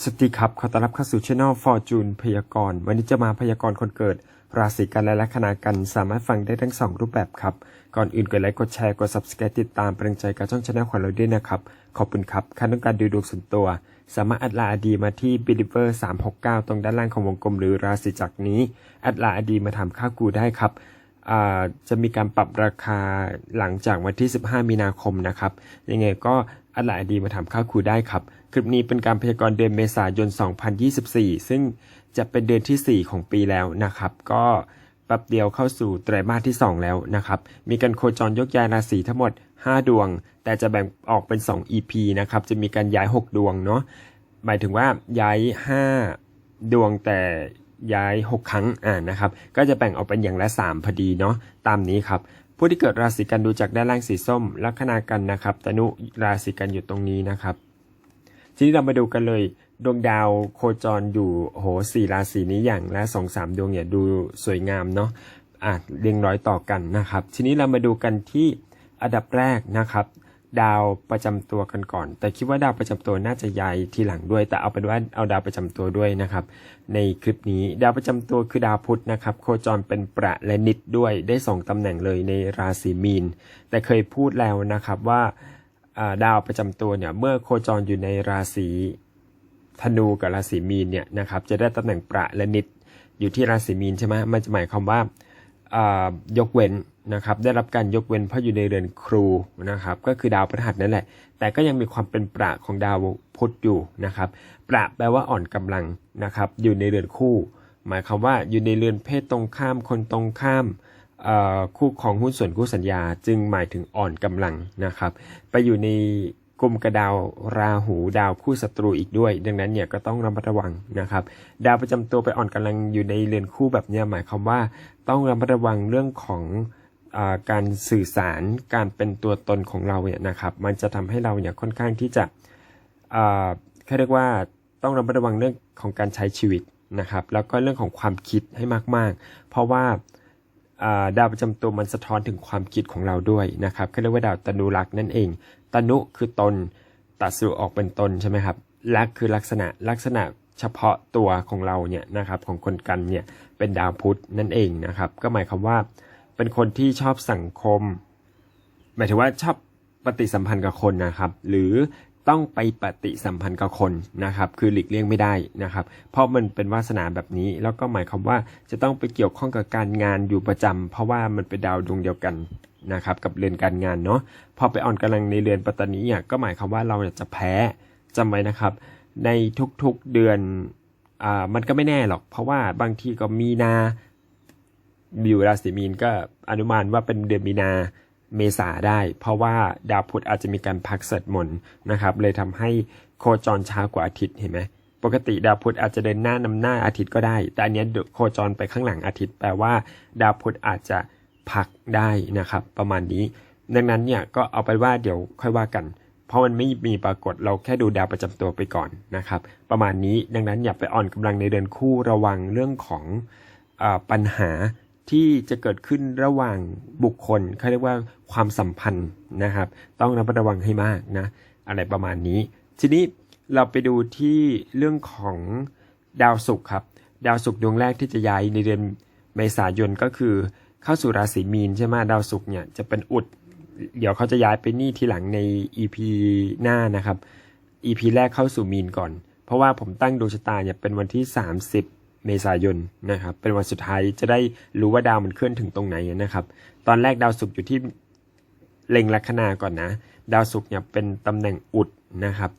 สวัสดีครับ ขอต้อนรับเข้าสู่ช่อง Fortune พยากรณ์ วันนี้จะมาพยากรณ์คนเกิด ราศีกันและลัคนากัน สามารถฟังได้ทั้งสองรูปแบบครับ ก่อนอื่นกดไลค์ กดแชร์ กด subscribe ติดตามเป็นกำลังใจกับช่องช anel ของเราด้วยนะครับ ขอบคุณครับใครต้องการดูดวงส่วนตัว สามารถแอดลน์อดีมาที่ believer 369 ตรงด้านล่างของวงกลมหรือราศีจักรนี้แอดลน์อดีมาถามค่ากูได้ครับจะมีการปรับราคาหลังจากวันที่ 15 มีนาคมนะครับ ยังไงก็ อัดหลาดีมาถามค่าครูได้ครับ คลิปนี้เป็นการพยากรณ์เดือนเมษายน 2024 ซึ่งจะเป็นเดือนที่ 4 ของปีแล้วนะครับ ก็แป๊บเดียวเข้าสู่ไตรมาสที่ 2 แล้วนะครับ มีการโคจรยกย้ายราศีทั้งหมด 5 ดวง แต่จะแบ่งออกเป็น 2 EP นะครับ จะมีการย้าย 6 ดวงเนาะ หมายถึงว่าย้าย 5 ดวงแต่ย้าย 6 ครั้งอ่านะครับ ก็จะแบ่งออกเป็นอย่างละ 3 พอดีเนาะ ตามนี้ครับ ผู้ที่เกิดราศีกันดูจากด้านล่างสีส้ม ลัคนากันนะครับตนุราศีกันอยู่ตรงนี้นะครับทีนี้เรามาดูกันเลย ดวงดาวโคจรอยู่โหสี่ราศีนี้อย่างและสองสามดวงเนี่ยดูสวยงามเนาะอะเรียงร้อยต่อกันนะครับ ทีนี้เรามาดูกันที่อันดับแรกนะครับ ดาวประจำตัวกันก่อน แต่คิดว่าดาวประจำตัวน่าจะย้ายทีหลังด้วย แต่เอาเป็นว่าเอาดาวประจำตัวด้วยนะครับ ในคลิปนี้ดาวประจำตัวคือดาวพุธนะครับ โคจรเป็นประและนิดด้วยได้สองตำแหน่งเลยในราศีมีน แต่เคยพูดแล้วนะครับว่าดาวประจำตัวเนี่ยเมื่อโคจรอยู่ในราศีธนูกับราศีมีนเนี่ยนะครับจะได้ตำแหน่งประและนิดอยู่ที่ราศีมีนใช่ไหมมันจะหมายความว่ายกเว้น นะครับได้รับการยกเว้นเพราะอยู่ในเรือนครูนะครับก็คือดาวพฤหัสนั่นแหละ แต่ก็ยังมีความเป็นประของดาวพุธอยู่นะครับประแปลว่าอ่อนกำลังนะครับอยู่ในเรือนคู่ หมายความว่าอยู่ในเรือนเพศตรงข้ามคนตรงข้ามคู่ของหุ้นส่วนคู่สัญญา จึงหมายถึงอ่อนกำลังนะครับ ไปอยู่ในกลุ่มกระดาวราหูดาวคู่ศัตรูอีกด้วย ดังนั้นเนี่ยก็ต้องระมัดระวังนะครับ ดาวประจำตัวไปอ่อนกำลังอยู่ในเรือนคู่แบบนี้หมายความว่าต้องระมัดระวังเรื่องของ การสื่อสารการเป็นตัวตนของเราเนี่ยนะครับ มันจะทำให้เราเนี่ยค่อนข้างที่จะเขาเรียกว่าต้องระมัดระวังเรื่องของการใช้ชีวิตนะครับ แล้วก็เรื่องของความคิดให้มาก ๆ เพราะว่าดาวประจำตัวมันสะท้อนถึงความคิดของเราด้วยนะครับเขาเรียกว่าดาวตนุรักษ์นั่นเอง ตนุคือตนตัดสู่ออกเป็นตนใช่ไหมครับลักคือลักษณะลักษณะเฉพาะตัวของเราเนี่ยนะครับของคนกันเนี่ยเป็นดาวพุธนั่นเองนะครับ ก็หมายความว่า เป็นคนที่ชอบสังคม หมายถึงว่าชอบปฏิสัมพันธ์กับคนนะครับ หรือต้องไปปฏิสัมพันธ์กับคนนะครับ คือหลีกเลี่ยงไม่ได้นะครับ เพราะมันเป็นวาสนาแบบนี้ แล้วก็หมายความว่าจะต้องไปเกี่ยวข้องกับการงานอยู่ประจำเพราะว่ามันเป็นดาวดวงเดียวกันนะครับกับเรือนการงานเนาะพอไปอ่อนกำลังในเรือนปัตตานีเนี่ยก็หมายความว่าเราจะแพ้จำไว้นะครับ ในทุกๆเดือนอ่ามันก็ไม่แน่หรอก เพราะว่าบางทีก็มีนา อยู่ราศีมีนก็อนุมานว่าเป็นเดือนมีนาเมษาได้ เพราะว่าดาวพุธอาจจะมีการพักเสดมนนะครับ เลยทำให้โคจรช้ากว่าอาทิตย์เห็นไหมปกติดาวพุธอาจจะเดินหน้านำหน้าอาทิตย์ก็ได้ แต่อันเนี้ยโคจรไปข้างหลังอาทิตย์แปลว่า ดาวพุธอาจจะพักได้นะครับ ประมาณนี้ ดังนั้นเนี่ยก็เอาไปว่าเดี๋ยวค่อยว่ากัน เพราะมันไม่มีปรากฏเราแค่ดูดาวประจำตัวไปก่อนนะครับ ประมาณนี้ดังนั้นอย่าไปอ่อนกำลังในเดือนคู่ระวังเรื่องของอปัญหา ที่จะเกิดขึ้นระหว่างบุคคลเขาเรียกว่าความสัมพันธ์นะครับ ต้องระมัดระวังให้มากนะ อะไรประมาณนี้ ทีนี้เราไปดูที่เรื่องของดาวศุกร์ครับ ดาวศุกร์ดวงแรกที่จะย้ายในเดือนเมษายนก็คือเข้าสู่ราศีมีนใช่ไหมดาวศุกร์เนี่ยจะเป็นอุด เดี๋ยวเขาจะย้ายไปนี่ทีหลังใน EP หน้านะครับ EP แรกเข้าสู่มีนก่อน เพราะว่าผมตั้งดวงชะตาเนี่ยเป็นวันที่ 30 เมษายนนะครับ เป็นวันสุดท้ายจะได้รู้ว่าดาวมันเคลื่อนถึงตรงไหนนะครับ ตอนแรกดาวศุกร์อยู่ที่เล็งลัคนาก่อนนะ ดาวศุกร์เนี่ยเป็นตำแหน่งอุดนะครับ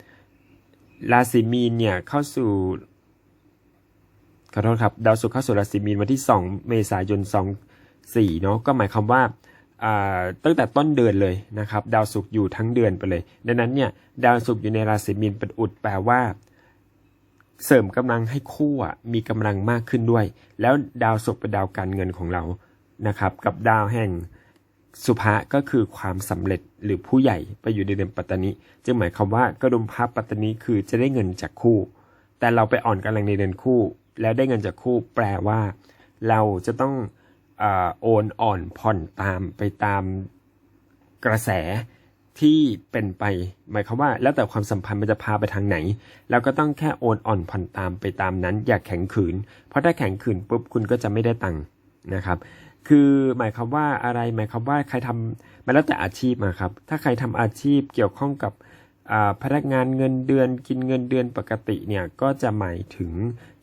ราศีมีนเนี่ยเข้าสู่ขอโทษครับ ดาวศุกร์เข้าสู่ราศีมีนวันที่ 2 เมษายน 24 เนาะก็หมายความว่าอ่าตั้งแต่ต้นเดือนเลยนะครับ ดาวศุกร์อยู่ทั้งเดือนไปเลย ดังนั้นเนี่ยดาวศุกร์อยู่ในราศีมีนเป็นอุดแปลว่า เสริมกำลังให้คู่อะมีกำลังมากขึ้นด้วย แล้วดาวศุกร์เป็นดาวการเงินของเรานะครับ กับดาวแห่งสุภะก็คือความสำเร็จหรือผู้ใหญ่ไปอยู่ในเดือนปัตตานีจึงหมายความว่ากระดุมพระปัตตานีคือจะได้เงินจากคู่ แต่เราไปอ่อนกำลังในเดือนคู่ แล้วได้เงินจากคู่ แปลว่า เราจะต้องอโอนอ่อนผ่อนตามไปตามกระแส ที่เป็นไปหมายความว่า แล้วแต่ความสัมพันธ์มันจะพาไปทางไหนเราก็ต้องแค่โอนอ่อนผ่อนตามไปตามนั้น อย่าแข็งขืน เพราะถ้าแข็งขืนปุ๊บคุณก็จะไม่ได้ตังค์นะครับ คือหมายความว่าอะไรหมายความว่าใครทำมันแล้วแต่อาชีพมาครับ ถ้าใครทำอาชีพเกี่ยวข้องกับพนักงานเงินเดือนกินเงินเดือนปกติเนี่ยก็จะหมายถึง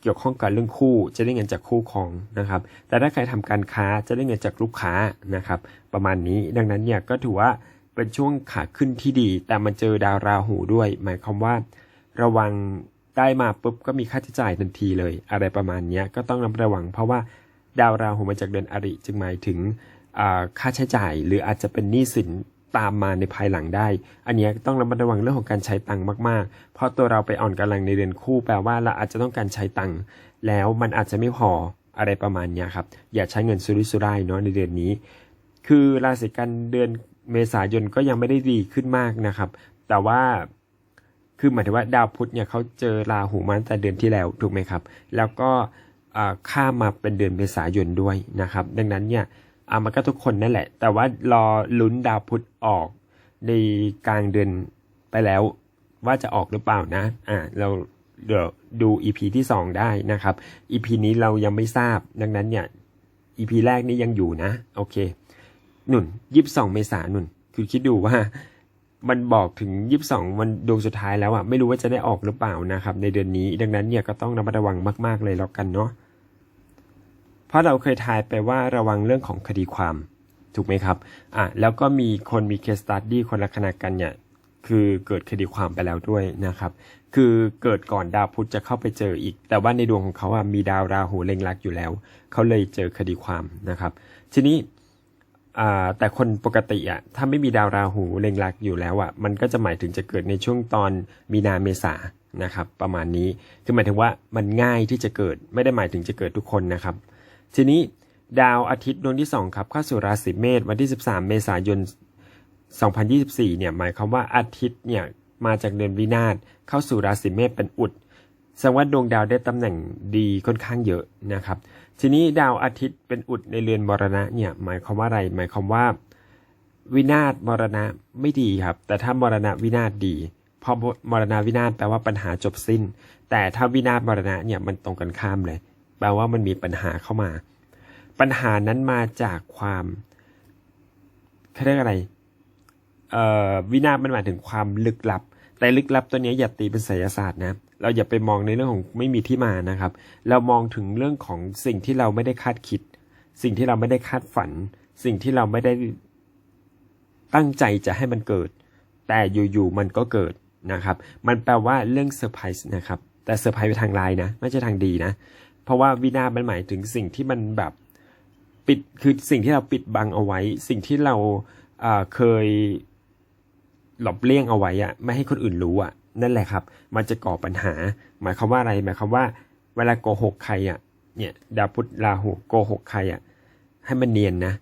เกี่ยวข้องกับเรื่องคู่ จะได้เงินจากคู่ครองนะครับ แต่ถ้าใครทำการค้าจะได้เงินจากลูกค้านะครับ ประมาณนี้ดังนั้นเนี่ยก็ถือว่า เป็นช่วงขาขึ้นที่ดี แต่มันเจอดาวราหูด้วย หมายความว่า ระวังได้มาปุ๊บก็มีค่าใช้จ่ายทันทีเลย อะไรประมาณนี้ก็ต้องระมัดระวัง เพราะว่าดาวราหูมาจากเดือนอริจึงหมายถึงค่าใช้จ่าย หรืออาจจะเป็นหนี้สินตามมาในภายหลังได้ อันนี้ต้องระมัดระวังเรื่องของการใช้ตังค์มากๆ เพราะตัวเราไปอ่อนกำลังในเดือนคู่แปลว่าเราอาจจะต้องการใช้ตังค์แล้วมันอาจจะไม่พออะไรประมาณนี้ครับ อย่าใช้เงินสุรุ่ยสุร่ายเนาะในเดือนนี้ คือราศีกันเดือน เมษายนก็ยังไม่ได้ดีขึ้นมากนะครับ แต่ว่าคือหมายถึงว่าดาวพุธเนี่ยเขาเจอราหูมาตั้งแต่เดือนที่แล้วถูกไหมครับ แล้วก็ข้ามมาเป็นเดือนเมษายนด้วยนะครับ ดังนั้นเนี่ยอามันก็ทุกคนนั่นแหละ แต่ว่ารอลุ้นดาวพุธออกในกลางเดือนไปแล้วว่าจะออกหรือเปล่านะอ่าเราเดี๋ยวดู EP ที่สองได้นะครับ EP นี้เรายังไม่ทราบ ดังนั้นเนี่ย EP แรกนี้ยังอยู่นะ โอเค หนุนยี่สิบสองเมษาหนุนคือคิดดูว่ามันบอกถึงยี่สิบสองวันดวงสุดท้ายแล้วอะไม่รู้ว่าจะได้ออกหรือเปล่านะครับ ในเดือนนี้ ดังนั้นเนี่ยก็ต้องระมัดระวังมาก ๆ เลยแล้วกันเนาะเพราะเราเคยทายไปว่าระวังเรื่องของคดีความ ถูกไหมครับอะแล้วก็มีคนมีเคสตัดดี้คนละขนาดกันเนี่ยคือเกิดคดีความไปแล้วด้วยนะครับ คือเกิดก่อนดาวพุธจะเข้าไปเจออีก แต่ว่าในดวงของเขาอะมีดาวราหูเล็งรักอยู่แล้ว เขาเลยเจอคดีความนะครับ ทีนี้ อ่าแต่คนปกติอะถ้าไม่มีดาวราหูเล็งรักอยู่แล้วอะมันก็จะหมายถึงจะเกิดในช่วงตอนมีนาเมษานะครับ ประมาณนี้คือหมายถึงว่ามันง่ายที่จะเกิดไม่ได้หมายถึงจะเกิดทุกคนนะครับ ทีนี้ดาวอาทิตย์ดวงที่สองครับเข้าสู่ราศีเมษวันที่ 13 เมษายน 2024 เนี่ยหมายความว่าอาทิตย์เนี่ยมาจากเดือนวินาศเข้าสู่ราศีเมษเป็นอุด แสดงว่าดวงดาวได้ตำแหน่งดีค่อนข้างเยอะนะครับ ทีนี้ดาวอาทิตย์เป็นอุดในเรือนมรณะเนี่ยหมายความว่าอะไร หมายความว่า วินาศมรณะไม่ดีครับ แต่ถ้ามรณะวินาศดีพราะมรณะวินาศแปลว่าปัญหาจบสิ้น แต่ถ้าวินาศมรณะเนี่ยมันตรงกันข้ามเลย แปลว่ามันมีปัญหาเข้ามา ปัญหานั้นมาจากความเขาเรียกอะไรเอ่อวินาศมันหมายถึงความลึกลับ แต่ลึกลับตัวเนี้ยอย่าตีเป็นไสยศาสตร์นะ เราอย่าไปมองในเรื่องของไม่มีที่มานะครับ เรามองถึงเรื่องของสิ่งที่เราไม่ได้คาดคิด สิ่งที่เราไม่ได้คาดฝัน สิ่งที่เราไม่ได้ตั้งใจจะให้มันเกิด แต่อยู่ๆมันก็เกิดนะครับ มันแปลว่าเรื่องเซอร์ไพรส์นะครับ แต่เซอร์ไพรส์ไปทางลายนะ ไม่ใช่ทางดีนะ เพราะว่าวินาศมันหมายถึงสิ่งที่มันแบบปิด คือสิ่งที่เราปิดบังเอาไว้ สิ่งที่เราเเคยหลบเลี่ยงเอาไว้อะไม่ให้คนอื่นรู้อะ นั่นแหละครับ มันจะก่อปัญหา หมายความว่าอะไรหมายความว่า เวลาโกหกใครอะเนี่ยดาวพุธราหูโกหกใครอะให้มันเนียนนะ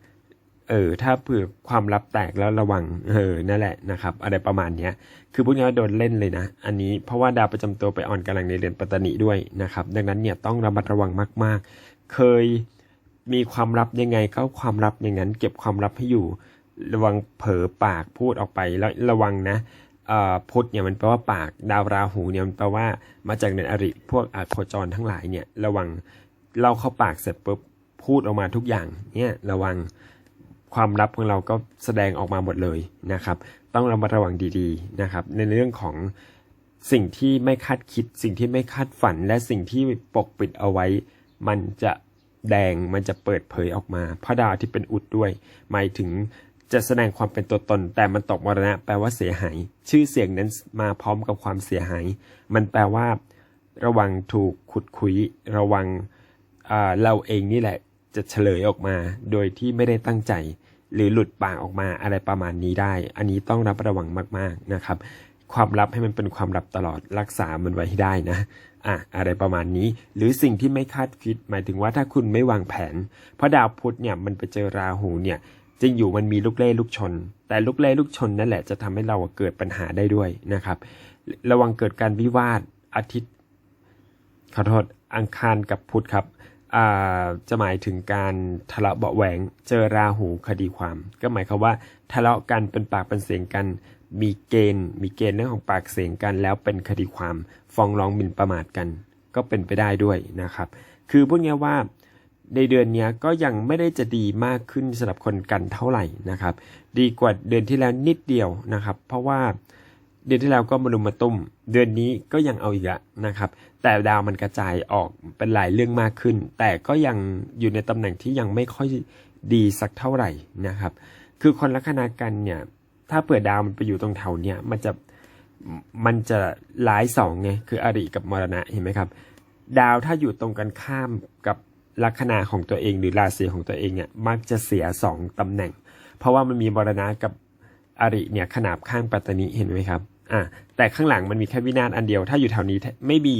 เออถ้าเผื่อความลับแตกแล้วระวังเออนั่นแหละนะครับ อะไรประมาณเนี้ย คือพวกนี้โดนเล่นเลยนะ อันนี้เพราะว่าดาวประจำตัวไปอ่อนกำลังในเรือนปัตตนิด้วยนะครับ ดังนั้นเนี่ยต้องระมัดระวังมาก ๆ เคยมีความลับยังไงก็ความลับอย่างนั้น เก็บความลับให้อยู่ ระวังเผลอปากพูดออกไปแล้วระวังนะ พุทธเนี่ยมันแปลว่าปากดาวราหูเนี่ยมันแปลว่ามาจากเดือนอริพวกอโคจรทั้งหลายเนี่ยระวังเล่าเข้าปากเสร็จปุ๊บพูดออกมาทุกอย่างเนี่ยระวังความลับของเราก็แสดงออกมาหมดเลยนะครับ ต้องระมัดระวังดีๆนะครับ ในเรื่องของสิ่งที่ไม่คาดคิด สิ่งที่ไม่คาดฝัน และสิ่งที่ปกปิดเอาไว้ มันจะแดงมันจะเปิดเผยออกมาพระดาวที่เป็นอุดด้วย หมายถึง จะแสดงความเป็นตัวตน แต่มันตกมรณะ แปลว่าเสียหาย ชื่อเสียงนั้นมาพร้อมกับความเสียหาย มันแปลว่า ระวังถูกขุดคุย ระวังเราเองนี่แหละ จะเฉลยออกมา โดยที่ไม่ได้ตั้งใจ หรือหลุดปากออกมาอะไรประมาณนี้ได้ อันนี้ต้องรับระวังมาก ๆนะครับ ความลับให้มันเป็นความลับตลอดรักษามันไว้ให้ได้นะอะอะไรประมาณนี้ หรือสิ่งที่ไม่คาดคิด หมายถึงว่าถ้าคุณไม่วางแผน เพราะดาวพุธเนี่ยมันไปเจอราหูเนี่ย จริงอยู่มันมีลูกเล่ลูกชน แต่ลูกเล่ลูกชนนั่นแหละจะทำให้เราเกิดปัญหาได้ด้วยนะครับ ระวังเกิดการวิวาทอาทิตย์ขอโทษอังคารกับพุธครับจะหมายถึงการทะเลาะเบาแหวงเจอราหูคดีความ ก็หมายความว่าทะเลาะกันเป็นปากเป็นเสียงกัน มีเกณฑ์ มีเกณฑ์เรื่องของปากเสียงกัน แล้วเป็นคดีความฟ้องร้องหมิ่นประมาทกัน ก็เป็นไปได้ด้วยนะครับ คือพูดง่ายว่า ในเดือนนี้ก็ยังไม่ได้จะดีมากขึ้นสำหรับคนกันเท่าไหร่นะครับ ดีกว่าเดือนที่แล้วนิดเดียวนะครับ เพราะว่าเดือนที่แล้วก็มารุมมาตุ้ม เดือนนี้ก็ยังเอาอีกอะนะครับ แต่ดาวมันกระจายออกเป็นหลายเรื่องมากขึ้น แต่ก็ยังอยู่ในตำแหน่งที่ยังไม่ค่อยดีสักเท่าไหร่นะครับ คือคนลัคนากันเนี่ย ถ้าเผื่อดาวมันไปอยู่ตรงแถวเนี้ยมันจะมันจะร้ายสองไงคืออริกับมรณะเห็นไหมครับ ดาวถ้าอยู่ตรงกันข้ามกับ ลัคนาของตัวเองหรือราศีของตัวเองเนี่ยมักจะเสียสองตำแหน่ง เพราะว่ามันมีมรณะกับอริเนี่ยขนาบข้างปัตตนิเห็นไหมครับอ่าแต่ข้างหลังมันมีแค่วินาศอันเดียว ถ้าอยู่แถวนี้ไม่มี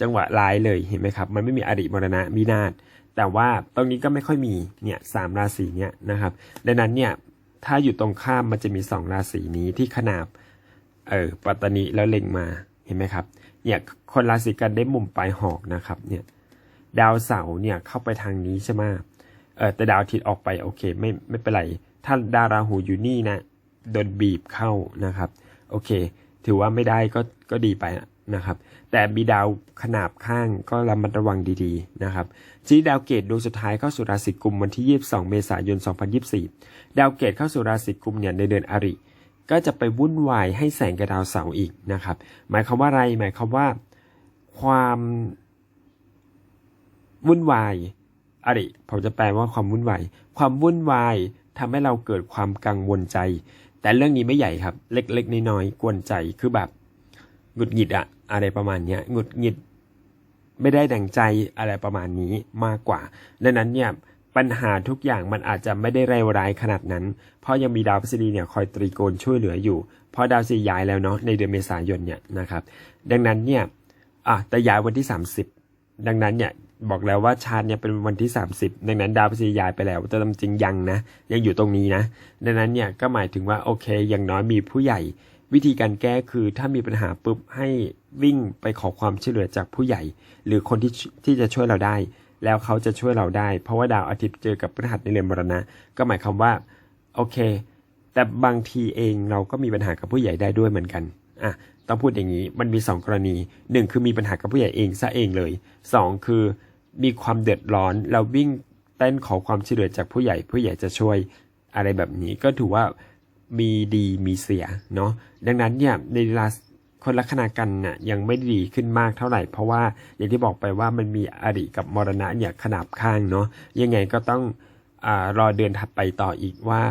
จังหวะร้ายเลยเห็นไหมครับ มันไม่มีอริมรณะวินาศแต่ว่าตรงนี้ก็ไม่ค่อยมีเนี่ยสามราศีเนี่ยนะครับ ดังนั้นเนี่ยถ้าอยู่ตรงข้ามมันจะมีสองราศีนี้ที่ขนาบเออปัตตานีแล้วเล็งมาเห็นไหมครับเนี่ยคนราศีกันได้มุมปลายหอกนะครับเนี่ย ดาวเสาร์เนี่ยเข้าไปทางนี้ใช่ไหมเออแต่ดาวอาทิตย์ออกไปโอเคไม่ไม่เป็นไร ถ้าดาวราหูอยู่นี่นะโดนบีบเข้านะครับ โอเค ถือว่าไม่ได้ก็ก็ดีไปนะครับ แต่มีดาวขนาบข้างก็ระมัดระวังดีๆนะครับจีดาวเกตดวงสุดท้ายเข้าสู่ราศีกุมวันที่ 22 เมษายน 2024 ดาวเกตเข้าสู่ราศีกุมเนี่ยในเดือนอริ ก็จะไปวุ่นวายให้แสงกับดาวเสาร์อีกนะครับ หมายความว่าอะไร หมายความว่า ความ วุ่นวายอริผมจะแปลว่าความวุ่นวาย ความวุ่นวายทำให้เราเกิดความกังวลใจ แต่เรื่องนี้ไม่ใหญ่ครับ เล็กๆน้อยๆกวนใจคือแบบหงุดหงิดอะอะไรประมาณเนี้ยหงุดหงิด ไม่ได้ดังใจอะไรประมาณนี้มากกว่า ดังนั้นเนี่ยปัญหาทุกอย่างมันอาจจะไม่ได้ร้ายร้ายขนาดนั้น เพราะยังมีดาวพฤษฎีเนี่ยคอยตรีโกณช่วยเหลืออยู่ เพราะดาวสีย้ายแล้วเนาะในเดือนเมษายนเนี่ยนะครับ ดังนั้นเนี่ยอะแต่ย้ายวันที่ 30 ดังนั้นเนี่ย บอกแล้วว่าชาติเนี่ยเป็นวันที่ 30 ดังนั้นดาวพฤษฎีย้ายไปแล้วแต่จริงยังนะ ยังอยู่ตรงนี้นะ ดังนั้นเนี่ยก็หมายถึงว่าโอเค อย่างน้อยมีผู้ใหญ่ วิธีการแก้คือถ้ามีปัญหาปุ๊บให้วิ่งไปขอความช่วยเหลือจากผู้ใหญ่ หรือคนที่ที่จะช่วยเราได้ แล้วเขาจะช่วยเราได้ เพราะว่าดาวอาทิตย์เจอกับพฤหัสในเรือนมรณะ ก็หมายความว่าโอเค แต่บางทีเองเราก็มีปัญหากับผู้ใหญ่ได้ด้วยเหมือนกันอะ ต้องพูดอย่างนี้มันมีสองกรณีหนึ่งคือมีปัญหากับผู้ใหญ่เองซะเองเลยสองคือมีความเดือดร้อนเราวิ่งเต้นขอความช่วยเหลือจากผู้ใหญ่ผู้ใหญ่จะช่วยอะไรแบบนี้ก็ถือว่ามีดีมีเสียเนาะดังนั้นเนี่ยในเวลาคนลัคนากันน่ะยังไม่ดีขึ้นมากเท่าไหร่ เพราะว่าอย่างที่บอกไปว่ามันมีอริกับมรณะเนี่ยขนาบข้างเนาะยังไงก็ต้องอรอเดือนถัดไปต่ออีกว่า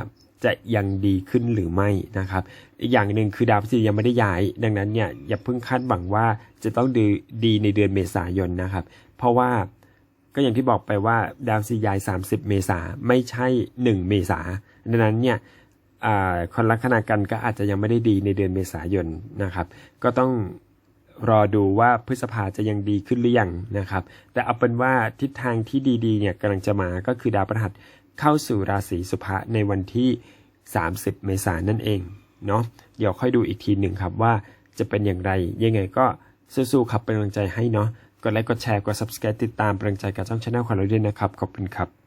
จะยังดีขึ้นหรือไม่นะครับ อีกอย่างหนึ่งคือดาวพฤหัสยังไม่ได้ย้าย ดังนั้นเนี่ยอย่าเพิ่งคาดหวังว่าจะต้องดีดีในเดือนเมษายนนะครับ เพราะว่าก็อย่างที่บอกไปว่าดาวซียาย 30 เมษาไม่ใช่ 1 เมษาดังนั้นเนี่ยคนลัคนากันก็อาจจะยังไม่ได้ดีในเดือนเมษายนนะครับ ก็ต้องรอดูว่าพฤษภาจะยังดีขึ้นหรือยังนะครับ แต่เอาเป็นว่าทิศทางที่ดีๆเนี่ยกำลังจะมาก็คือดาวพฤหัส เข้าสู่ราศีสุภะในวันที่ 30 เมษายนนั่นเองเนาะเดี๋ยวค่อยดูอีกทีหนึ่งครับว่าจะเป็นอย่างไร ยังไงก็สู้ๆครับเป็นกำลังใจให้เนาะกดไลค์กดแชร์กด subscribe ติดตามเป็นกำลังใจกับช่องช anel ของเราด้วยนะครับ ขอบคุณครับ